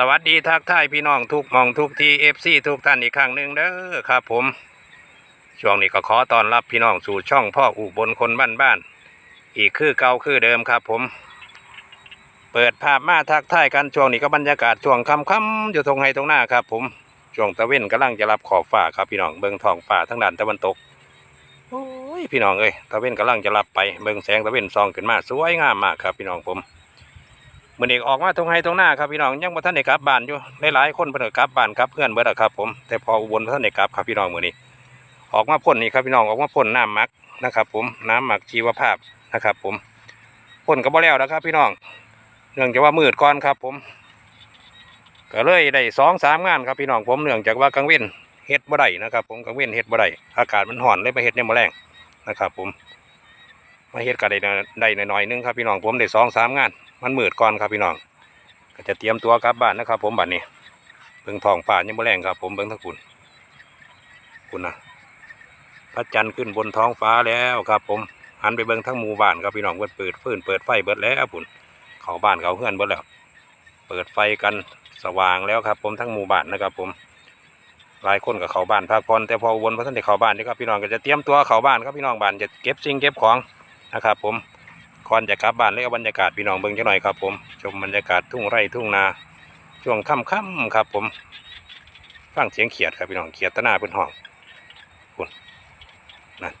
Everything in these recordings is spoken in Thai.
สวัสดีทักทายพี่น้องทุกมองทุกทีเอฟซีทุกท่านอีกครั้งหนึ่งเด้อครับผม ช่วงนี้ก็ขอต้อนรับพี่น้องสู่ช่องพ่ออุบลคนบ้านบ้านๆอีกคือเก่าคือเดิมครับผม เปิดภาพมาทักทายกันช่วงนี้ก็บรรยากาศช่วงค่ำๆอยู่ตรงไฮตรงหน้าครับผมช่วงตะเว้นกำลังจะรับขอบฟ้าครับพี่น้องเบิงทองฟ้าทั้งด้านตะวันตกโอ้ยพี่น้องเอ้ยตะเว้นกำลังจะรับไปเบิงแสงตะเว้นซองขึ้นมาสวยงามมากครับพี่น้องผม มื่อนี้ออกมาตรงไห้ตรงหน้าครับพี่น้องยังบ่ทันได้กลับบ้านอยู่หลายๆคนเพิ่นก็กลับบ้านกลับเพื่อนเบิดอะครับผมแต่พออุบลบ่ทันได้กลับครับพี่น้องมื้อนี้ ออกมาพ่นนี่ครับพี่น้องออกมาพ่นน้ำหมักนะครับ ผมน้ำหมักชีวภาพนะครับ ผมพ่นก็บ่แล้วนะครับ พี่น้องเนื่องจากว่ามืดก่อนครับ ผมก็เลยได้สองสามงานครับพี่น้องผมเนื่องจากว่ากลางเว้นเฮ็ดบ่ได้นะครับ ผมกลางเว้นเฮ็ดบ่ได้อากาศมันร้อนเลยมาเฮ็ดในมื้อแรงนะครับ ผม มาเฮ็ดก็ได้ได้หน่อยนึงครับพี่น้องผมได้สองสามงาน มันมืดก่อนครับพี่น้อง ก็จะเตรียมตัวกลับบ้านนะครับ ผมบัดนี้เบิ่งทองฟ้ายังบ่แรงครับ ผมเบิ่งทั้งคุณคุณนะพระจันทร์ขึ้นบนท้องฟ้าแล้วครับ ผมหันไปเบิ่งทั้งหมู่บ้านครับพี่น้องเพิ่นเปิดฟืนเปิดไฟเบิดแล้วพุ่นเขาบ้านเขาเฮือนเบิดแล้ว เปิดไฟกันสว่างแล้วครับ ผมทั้งหมู่บ้านนะครับ ผมหลายคนกับเขาบ้านพักผ่อนแต่พอวนพระท่านได้เข้าบ้านนี่ครับพี่น้องก็จะเตรียมตัวเข้าบ้านครับพี่น้องบ้านจะเก็บสิ่งเก็บของ นะครับผมก่อนจะกลับบ้านเลยเอาบรรยากาศพี่น้องเบิ่งจังหน่อยครับผมชมบรรยากาศทุ่งไร่ทุ่งนา ช่วงค่ำๆครับผมฟังเสียงเขียดครับพี่น้องเขียดตะนาเป็นห้องคุณนั่น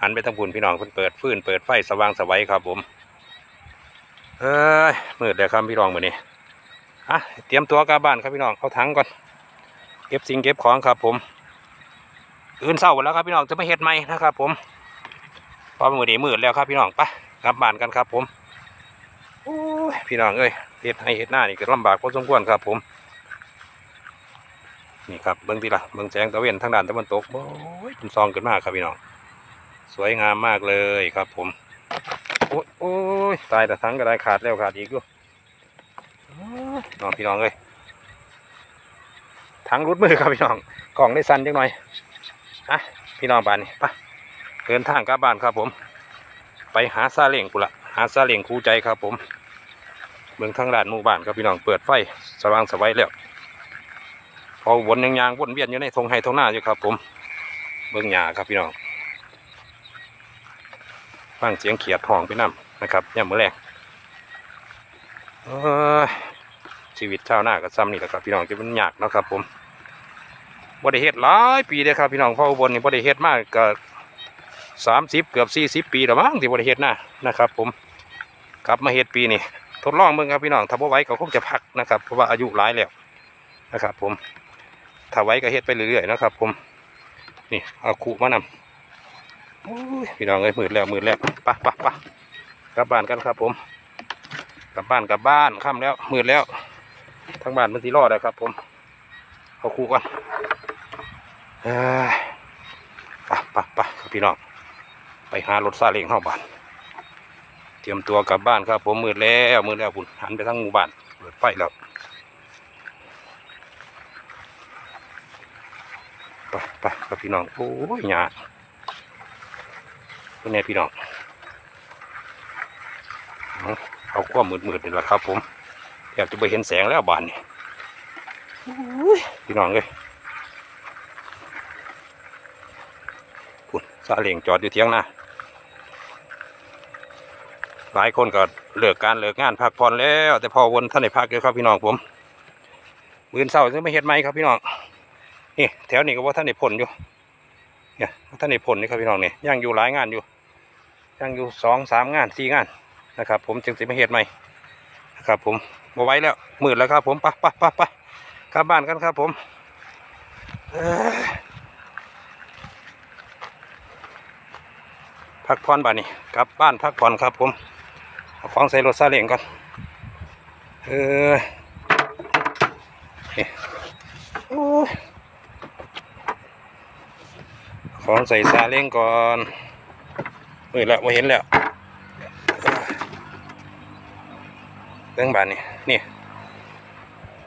หันไปทางบุญพี่น้องเพิ่นเปิดฟืนเปิดไฟสว่างสวัยครับผมเอ้ยมืดเลยครับพี่น้องมือนี้อะเตรียมตัวกลับบ้านครับพี่น้องเอาถังก่อนเก็บสิ่งเก็บของครับผม อื่นเศร้าแล้วครับพี่น้องจะไม่เฮ็ดไหมนะครับผม พอมือดีมืดแล้วครับพี่น้องไปกลับบ้านกันครับ ผมพี่น้องเอ้ยเฮ็ดให้เฮ็ดหน้านี่ก็ลำบากพอสมควรครับ ผม นี่ครับเบิ้องทีละเบิ้องแสงตะเวนทางด้านตะวันตกโอ้ยเป็นซองขึ้นมากครับพี่น้อง สวยงามมากเลยครับ ผมโอ้ยโอ้ยตายแต่ทั้งก็ได้ขาดแล้วขาดอีกด้วยน้องพี่น้องเอ้ยทั้งรุดมือครับพี่น้องกล่องได้สั่นจังหน่อยอะพี่น้องบานนี่ไป เดินทางกลับบ้านครับผม ไปหาซาเล้งกูละหาซาเล้งคู่ใจครับผมเมืองทางด้านหมู่บ้านครับพี่น้องเปิดไฟสว่างสวัยแล้วพอวนยังยางวนเวียนอยู่ในทงไฮทงหน้าอยู่ครับ ผมเบื้องหญ้าครับพี่น้องฟังเสียงเขียดห้องไปน้ำนะครับย่ำมือแรงชีวิตชาวนากับซ้ำนี่แหละครับพี่น้องจะเป็นยากนะครับ ผมบ่ได้เฮ็ดหลายปีเลยครับพี่น้องพ่ออุบลนี่บ่ได้เฮ็ดมากก็ สามสิบเกือบสี่สิบปีแล้วมั้งที่บ่ได้เฮ็ดนะนะครับ ผมกลับมาเฮ็ดปีนี่ทดลองเบิ่งครับพี่น้องถ้าบ่ไหวก็คงจะพักนะครับเพราะว่าอายุหลายแล้วนะครับ ผมถ้าไหวก็เฮ็ดไปเรื่อยๆนะครับ ผมนี่เอาขู่มานำพี่น้องเอ้ยมืดแล้วมืดแล้วปไปไปะกลับบ้านกันครับ ผม กลับบ้านกลับบ้านค่ำแล้วมืดแล้วทางบ้านมันสิรอดนะครับ ผมเอาขู่ก่อนเอ้ยไปไปไปครับพี่น้อง ไปหารถซาเล้งเข้าบ้านเตรียมตัวกลับบ้านครับ ผมมืดแล้วมืดแล้วคุณหันไปทั้งหมู่บ้านเปิดไฟแล้วไปไปครับพี่น้องโอ้ยหยาเป็นไงพี่น้องเอาเอาความมืดมืดนี่แหละครับ ผมแทบจะไปเห็นแสงแล้วบ้านนี่โอ้ยพี่น้องเลย คุณซาเล้งจอดอยู่เที่ยงนาหลายคนก็เลิกการเลิกงานพักผ่อนแล้ว แต่พอวนท่านได้พักเยอะครับพี่น้องผมมือเศร้าจะไม่เห็ดไหมครับพี่น้องนี่แถวนี้ก็ว่าท่านได้ผลอยู่เนี่ยว่าท่านได้ผลนี่ครับพี่น้องเนี่ยยังอยู่หลายงานอยู่ยังอยู่สองสามงานสี่งานนะครับ ผมจึงจะไม่เห็ดไหมนะครับผมมาไว้แล้วมืดแล้วครับผมไปไปไปไปกลับบ้านกันครับผมเอ้ย พักผ่อนบ้านนี่กลับบ้านพักผ่อนครับผมเอาของใส่รถซาเล้งก่อนเออนี่โอ้ยเอาของใส่ซาเล้งก่อนเฮ้ยแล้วมาเห็นแล้วเรื่องบ้านนี่นี่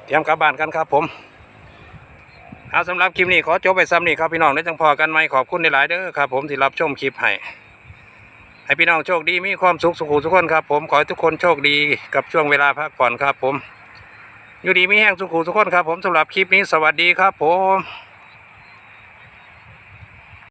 เตรียมกลับบ้านกันครับผมเอาสำหรับคลิปนี้ขอจบไปซ้ำนี่ครับพี่น้องได้จังพอกันไหมขอบคุณในหลายเด้อครับผมที่รับชมคลิปให้ ให้พี่น้องโชคดีมีความสุขสุขุทุกคนครับ ผมขอให้ทุกคนโชคดีกับช่วงเวลาพักผ่อนครับ ผม อยู่ดีมีแห้งสุขุทุกคนครับ ผมสำหรับคลิปนี้สวัสดีครับ ผม